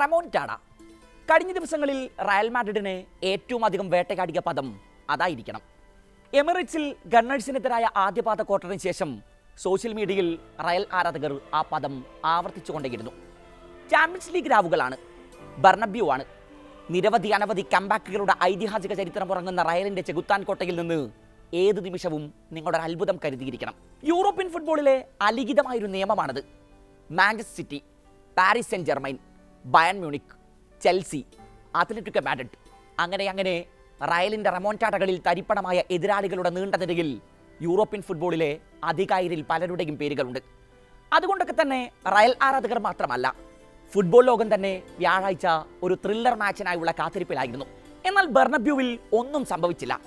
റമോന്റാഡ കഴിഞ്ഞ ദിവസങ്ങളിൽ റയൽ മാഡ്രിഡിനെ ഏറ്റവും അധികം വേട്ടയാടിയ പദം അതായിരിക്കണം. എമിറേറ്റ്സിൽ ഗണ്ണേഴ്സിനെതിരായ ആദ്യപാദ ക്വാർട്ടറിന് ശേഷം സോഷ്യൽ മീഡിയയിൽ റയൽ ആരാധകർ ആ പദം ആവർത്തിച്ചുകൊണ്ടേയിരുന്നു. ചാമ്പ്യൻസ് ലീഗ് രാവുകളാണ് ബർണബ്യൂ ആണ് നിരവധി അനവധി കമ്പാക്കുകളുടെ ഐതിഹാസിക ചരിത്രം ഉറങ്ങുന്ന റയലിന്റെ ചെകുത്താൻ കോട്ടയിൽ നിന്ന് ഏത് നിമിഷവും നിങ്ങളുടെ അത്ഭുതം കരുതിയിരിക്കണം. യൂറോപ്യൻ ഫുട്ബോളിലെ അലിഖിതമായൊരു നിയമമാണത്. Manchester City Paris Saint Germain Bayern Munich Chelsea Atletico Madrid അങ്ങനെ അങ്ങനെ റയലിന്റെ റമോന്റാട്ടകളിൽ തരിപ്പണമായ എതിരാളികളുടെ നീണ്ട നിരയിൽ യൂറോപ്യൻ ഫുട്ബോളിലെ അധികാരിൽ പലരുടെയും പേരുകളുണ്ട്. അതുകൊണ്ടൊക്കെ തന്നെ റയൽ ആരാധകർ മാത്രമല്ല ഫുട്ബോൾ ലോകം തന്നെ വ്യാഴാഴ്ച ഒരു ത്രില്ലർ മാച്ചിനായുള്ള കാത്തിരിപ്പിലായിരുന്നു. എന്നാൽ ബെർണബ്യൂവിൽ ഒന്നും സംഭവിച്ചില്ല.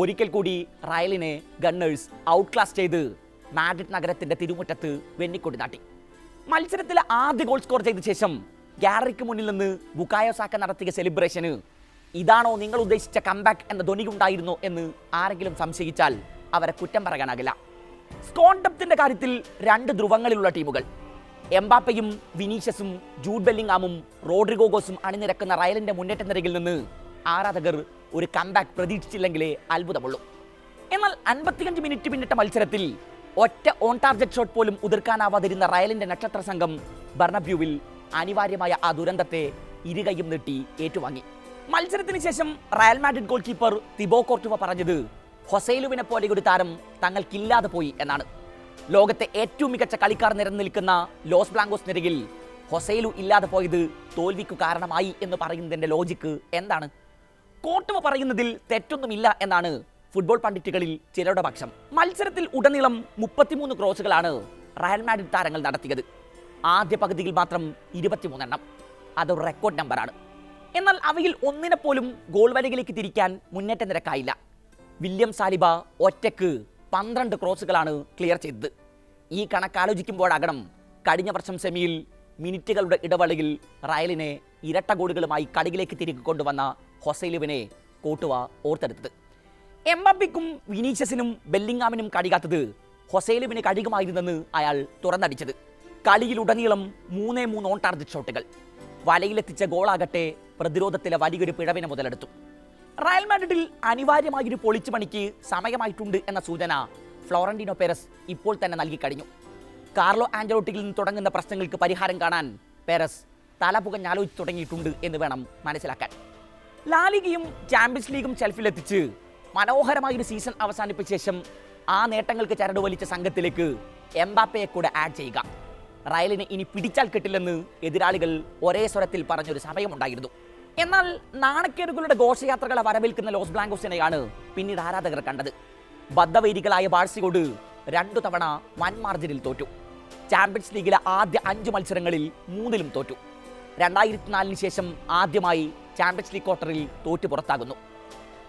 ഒരിക്കൽ കൂടി റയലിനെ ഗണ്ണേഴ്സ് ഔട്ട് ക്ലാസ് ചെയ്ത് മാഡ്രിഡ് നഗരത്തിന്റെ തിരുമുറ്റത്ത് വെന്നിക്കൊടി നാട്ടി. മത്സരത്തിലെ ആദ്യ ഗോൾ സ്കോർ ചെയ്ത ശേഷം ഗാലറിക്ക് മുന്നിൽ നിന്ന് ബുക്കായോ സാക്ക നടത്തിയ സെലിബ്രേഷന് ഇതാണോ നിങ്ങൾ ഉദ്ദേശിച്ച കംബാക്ക് എന്ന ധ്വനിയുണ്ടായിരുന്നോ എന്ന് ആരെങ്കിലും സംശയിച്ചാൽ അവരെ കുറ്റം പറയാനാകില്ല. സ്കോൺഡപ്തിന്റെ കാര്യത്തിൽ രണ്ട് ധ്രുവങ്ങളിലുള്ള ടീമുകൾ. എംബാപ്പയും വിനീഷ്യസും ജൂഡ് ബെല്ലിംഗാമും റോഡ്രിഗോഗോസും അണിനിരക്കുന്ന റയലിന്റെ മുന്നേറ്റ നിരയിൽ നിന്ന് ആരാധകർ ഒരു കംബാക്ക് പ്രതീക്ഷിച്ചില്ലെങ്കിലേ അത്ഭുതമുള്ളൂ. എന്നാൽ അൻപത്തിയഞ്ച് മിനിറ്റ് പിന്നിട്ട മത്സരത്തിൽ ഒറ്റ ഓൺ ടാർഗറ്റ് ഷോട്ട് പോലും ഉതിർക്കാനാവാതിരുന്ന റയലിന്റെ നക്ഷത്ര സംഘം ബർണബ്യൂവിൽ അനിവാര്യമായ ആ ദുരന്തത്തെ ഇരുകയും നീട്ടി ഏറ്റുവാങ്ങി. മത്സരത്തിന് ശേഷം Real Madrid goalkeeper Thibaut Courtois പറഞ്ഞത് ഹൊസൈലുവിനെ പോലെ ഒരു താരം തങ്ങൾക്കില്ലാതെ പോയി എന്നാണ്. ലോകത്തെ ഏറ്റവും മികച്ച കളിക്കാർ നിരന്നു നിൽക്കുന്ന ലോസ് ബ്ലാങ്കോസ് നിരയിൽ ഹൊസൈലു ഇല്ലാതെ പോയത് തോൽവിക്ക് കാരണമായി എന്ന് പറയുന്നതിന്റെ ലോജിക്ക് എന്താണ്? കോട്ടുവ പറയുന്നതിൽ തെറ്റൊന്നുമില്ല എന്നാണ് ഫുട്ബോൾ പണ്ഡിറ്റുകളിൽ ചിലരുടെ പക്ഷം. മത്സരത്തിൽ ഉടനീളം മുപ്പത്തിമൂന്ന് ക്രോസുകളാണ് റയൽ മാഡ്രിഡ് താരങ്ങൾ നടത്തിയത്. ആദ്യ പകുതിയിൽ മാത്രം ഇരുപത്തിമൂന്നെണ്ണം. അത് റെക്കോർഡ് നമ്പറാണ് എന്നാൽ അവയിൽ ഒന്നിനെ പോലും ഗോൾ വലയിലേക്ക് തിരിക്കാൻ മുന്നേറ്റ നിരക്കായില്ല. വില്യം സാലിബ ഒറ്റയ്ക്ക് പന്ത്രണ്ട് ക്രോസുകളാണ് ക്ലിയർ ചെയ്തത്. ഈ കണക്കാലോചിക്കുമ്പോഴാകണം കഴിഞ്ഞ വർഷം സെമിയിൽ മിനിറ്റുകളുടെ ഇടവേളയിൽ റയലിനെ ഇരട്ട ഗോളുകളുമായി കളിയിലേക്ക് തിരികെ കൊണ്ടുവന്ന ഹൊസൈലുവിനെ കോട്ടുവ ഓർത്തെടുത്തത്. എംബാപ്പിക്കും വിനീഷ്യസിനും ബെല്ലിങ്ങാമിനും കടികാത്തത് ഹൊസൈലുവിന് കഴിയുമായിരുന്നെന്ന് അയാൾ തുറന്നടിച്ചത്. കളിയിലുടനീളം മൂന്നേ മൂന്ന് ഓൺ ടാർജറ്റ് ഷോട്ടുകൾ വലയിലെത്തിച്ച ഗോളാകട്ടെ പ്രതിരോധത്തിലെ വലിയൊരു പിഴവിനെ മുതലെടുത്തു. റയൽ മാഡ്രിഡിൽ അനിവാര്യമായൊരു പൊളിച്ചു പണിക്ക് സമയമായിട്ടുണ്ട് എന്ന സൂചന ഫ്ലോറന്റീനോ പെരസ് ഇപ്പോൾ തന്നെ നൽകി കഴിഞ്ഞു. കാർലോ ആഞ്ചലോട്ടിയിൽ നിന്ന് തുടങ്ങുന്ന പ്രശ്നങ്ങൾക്ക് പരിഹാരം കാണാൻ പെരസ് തലപുകഞ്ഞാലോചിച്ച് തുടങ്ങിയിട്ടുണ്ട് എന്ന് വേണം മനസ്സിലാക്കാൻ. ലാലിഗയും ചാമ്പ്യൻസ് ലീഗും ഷെൽഫിലെത്തിച്ച് മനോഹരമായൊരു സീസൺ അവസാനിപ്പിച്ച ശേഷം ആ നേട്ടങ്ങൾക്ക് ചരട് വലിച്ച സംഘത്തിലേക്ക് എംബാപ്പയെ കൂടെ ആഡ് ചെയ്യുക. റയലിന് ഇനി പിടിച്ചാൽ കിട്ടില്ലെന്ന് എതിരാളികൾ ഒരേ സ്വരത്തിൽ പറഞ്ഞൊരു സമയമുണ്ടായിരുന്നു എന്നാൽ നാണക്കേടുകളുടെ ഘോഷയാത്രകളെ വരവേൽക്കുന്ന ലോസ് ബ്ലാങ്കോസിനെയാണ് പിന്നീട് ആരാധകർ കണ്ടത്. ബദ്ധവൈരികളായ ബാഴ്സിയോട് രണ്ടു തവണ വൻ മാർജിനിൽ തോറ്റു. ചാമ്പ്യൻസ് ലീഗിലെ ആദ്യ അഞ്ച് മത്സരങ്ങളിൽ മൂന്നിലും തോറ്റു. രണ്ടായിരത്തി നാലിന് ശേഷം ആദ്യമായി ചാമ്പ്യൻസ് ലീഗ് ക്വാർട്ടറിൽ തോറ്റു പുറത്താകുന്നു.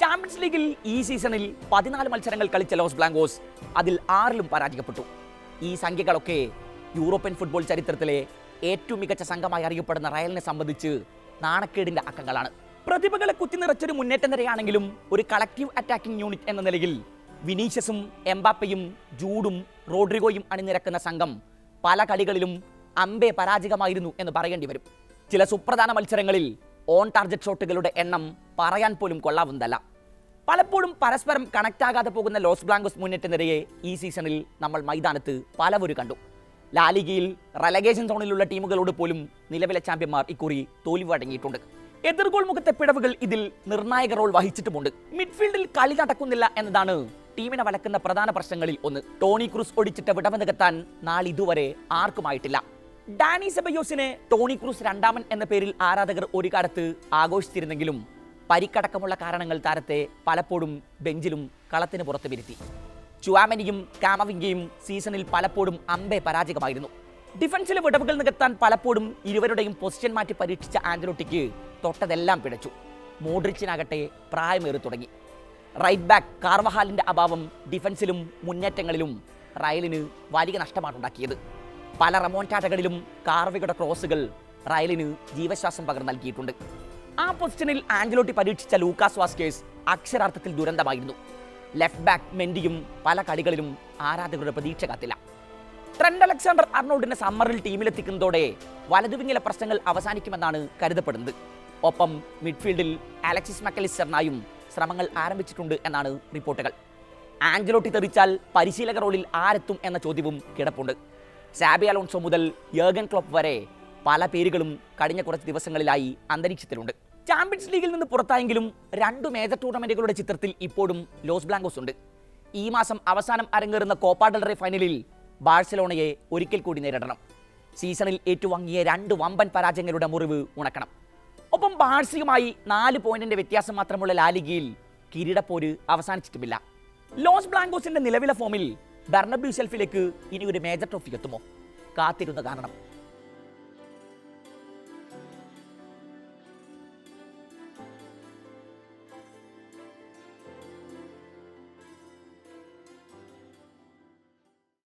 ചാമ്പ്യൻസ് ലീഗിൽ ഈ സീസണിൽ പതിനാല് മത്സരങ്ങൾ കളിച്ച ലോസ് ബ്ലാങ്കോസ് അതിൽ ആറിലും പരാജയപ്പെട്ടു. ഈ സംഖ്യകളൊക്കെ യൂറോപ്യൻ ഫുട്ബോൾ ചരിത്രത്തിലെ ഏറ്റവും മികച്ച സംഘമായി അറിയപ്പെടുന്ന റയലിനെ സംബന്ധിച്ച് നാണക്കേടിന്റെ അക്കങ്ങളാണ് പ്രതിഭകളെ കുത്തിനിറച്ചൊരു മുന്നേറ്റ നിരയാണെങ്കിലും ഒരു കളക്റ്റീവ് അറ്റാക്കിംഗ് യൂണിറ്റ് എന്ന നിലയിൽ വിനീഷ്യസും എംബാപ്പയും ജൂഡും റോഡ്രിഗോയും അണിനിരക്കുന്ന സംഘം പല കളികളിലും അമ്പേ പരാജയമായിരുന്നു എന്ന് പറയേണ്ടി വരും. ചില സുപ്രധാന മത്സരങ്ങളിൽ ഓൺ ടാർജറ്റ് ഷോട്ടുകളുടെ എണ്ണം പറയാൻ പോലും കൊള്ളാവുന്നതല്ല. പലപ്പോഴും പരസ്പരം കണക്ട് ആകാതെ പോകുന്ന ലോസ് ബ്ലാങ്കോസ് മുന്നേറ്റ നിരയെ ഈ സീസണിൽ നമ്മൾ മൈതാനത്ത് പലവരും കണ്ടു. ലാലിഗയിൽ റലഗേഷൻ സോണിലുള്ള ടീമുകളോട് പോലും നിലവിലെ ചാമ്പ്യന്മാർ ഇക്കുറി തോൽവി വഴങ്ങിയിട്ടുണ്ട്. എതിർഗോൾ മുഖത്തെ പിടവുകൾ ഇതിൽ നിർണായക റോൾ വഹിച്ചിട്ടുമുണ്ട്. മിഡ്ഫീൽഡിൽ കളി നടക്കുന്നില്ല എന്നതാണ് ടീമിനെ വലക്കുന്ന പ്രധാന പ്രശ്നങ്ങളിൽ ഒന്ന്. ടോണി ക്രൂസ് ഒടിച്ചിട്ട വിടവ് നികത്താൻ നാളിതുവരെ ആർക്കുമായിട്ടില്ല. ഡാനി സെബയോസിനെ ടോണി ക്രൂസ് രണ്ടാമൻ എന്ന പേരിൽ ആരാധകർ ഒരു കാലത്ത് ആഘോഷിച്ചിരുന്നെങ്കിലും പരിക്കടക്കമുള്ള കാരണങ്ങൾ താരത്തെ പലപ്പോഴും ബെഞ്ചിലും കളത്തിന് പുറത്ത് വരുത്തി. ചുവാമനിയും കാമവിംഗയും സീസണിൽ പലപ്പോഴും അമ്പേ പരാജയമായിരുന്നു. ഡിഫൻസിലെ വിടവുകൾ നികത്താൻ പലപ്പോഴും ഇരുവരുടെയും പൊസിഷൻ മാറ്റി പരീക്ഷിച്ച ആഞ്ചലോട്ടിക്ക് തൊട്ടതെല്ലാം പിഴച്ചു. മോഡ്രിച്ചിനാകട്ടെ പ്രായമേറി തുടങ്ങി. റൈറ്റ് ബാക്ക് കാർവഹാലിന്റെ അഭാവം ഡിഫൻസിലും മുന്നേറ്റങ്ങളിലും റയലിന് വലിയ നഷ്ടമാണ് ഉണ്ടാക്കിയത് പല റമോന്റാറ്റകളിലും കാർവയുടെ ക്രോസുകൾ റയലിന് ജീവശ്വാസം പകർന്നു നൽകിയിട്ടുണ്ട്. ആ പൊസിഷനിൽ ആഞ്ചലോട്ടി പരീക്ഷിച്ച ലൂക്കാസ് വാസ്കേഴ്സ് അക്ഷരാർത്ഥത്തിൽ ദുരന്തമായിരുന്നു. ലെഫ്റ്റ് ബാക്ക് മെൻഡിയും പല കളികളിലും ആരാധകരുടെ പ്രതീക്ഷ കത്തില്ല. ട്രെൻഡ് അലക്സാണ്ടർ അർണോൾഡിനെ സമ്മറിൽ ടീമിലെത്തിക്കുന്നതോടെ വലതുവിങ്ങിലെ പ്രശ്നങ്ങൾ അവസാനിക്കുമെന്നാണ് കരുതപ്പെടുന്നത്. ഒപ്പം മിഡ്ഫീൽഡിൽ അലക്സിസ് മക്കലിസ്റ്ററിനായും ശ്രമങ്ങൾ ആരംഭിച്ചിട്ടുണ്ട് എന്നാണ് റിപ്പോർട്ടുകൾ. ആഞ്ചലോട്ടി തെറിച്ചാൽ പരിശീലക റോളിൽ ആരെത്തും എന്ന ചോദ്യവും കിടപ്പുണ്ട്. സാബി അലോൺസോ മുതൽ യേഗൻ ക്ലോപ്പ് വരെ പല പേരുകളും കഴിഞ്ഞ കുറച്ച് ദിവസങ്ങളിലായി അന്തരീക്ഷത്തിലുണ്ട്. ചാമ്പ്യൻസ് ലീഗിൽ നിന്ന് പുറത്തായെങ്കിലും രണ്ട് മേജർ ടൂർണമെന്റുകളുടെ ചിത്രത്തിൽ ഇപ്പോഴും ലോസ് ബ്ലാങ്കോസ് ഉണ്ട്. ഈ മാസം അവസാനം അരങ്ങേറുന്ന കോപ്പ ഫൈനലിൽ ബാഴ്സലോണയെ ഒരിക്കൽ കൂടി നേരിടണം. സീസണിൽ ഏറ്റുവാങ്ങിയ രണ്ട് വമ്പൻ പരാജയങ്ങളുടെ മുറിവ് ഉണക്കണം. ഒപ്പം ബാഴ്സയുമായി നാല് പോയിന്റിന്റെ വ്യത്യാസം മാത്രമുള്ള ലാലിഗയിൽ കിരീടപ്പോര് അവസാനിച്ചിട്ടുമില്ല. ലോസ് ബ്ലാങ്കോസിന്റെ നിലവിലെ ഫോമിൽ ബെർണബ്യൂ ഷെൽഫിലേക്ക് ഇനി ഒരു മേജർ ട്രോഫി എത്തുമോ? കാത്തിരുന്ന് കാണണം.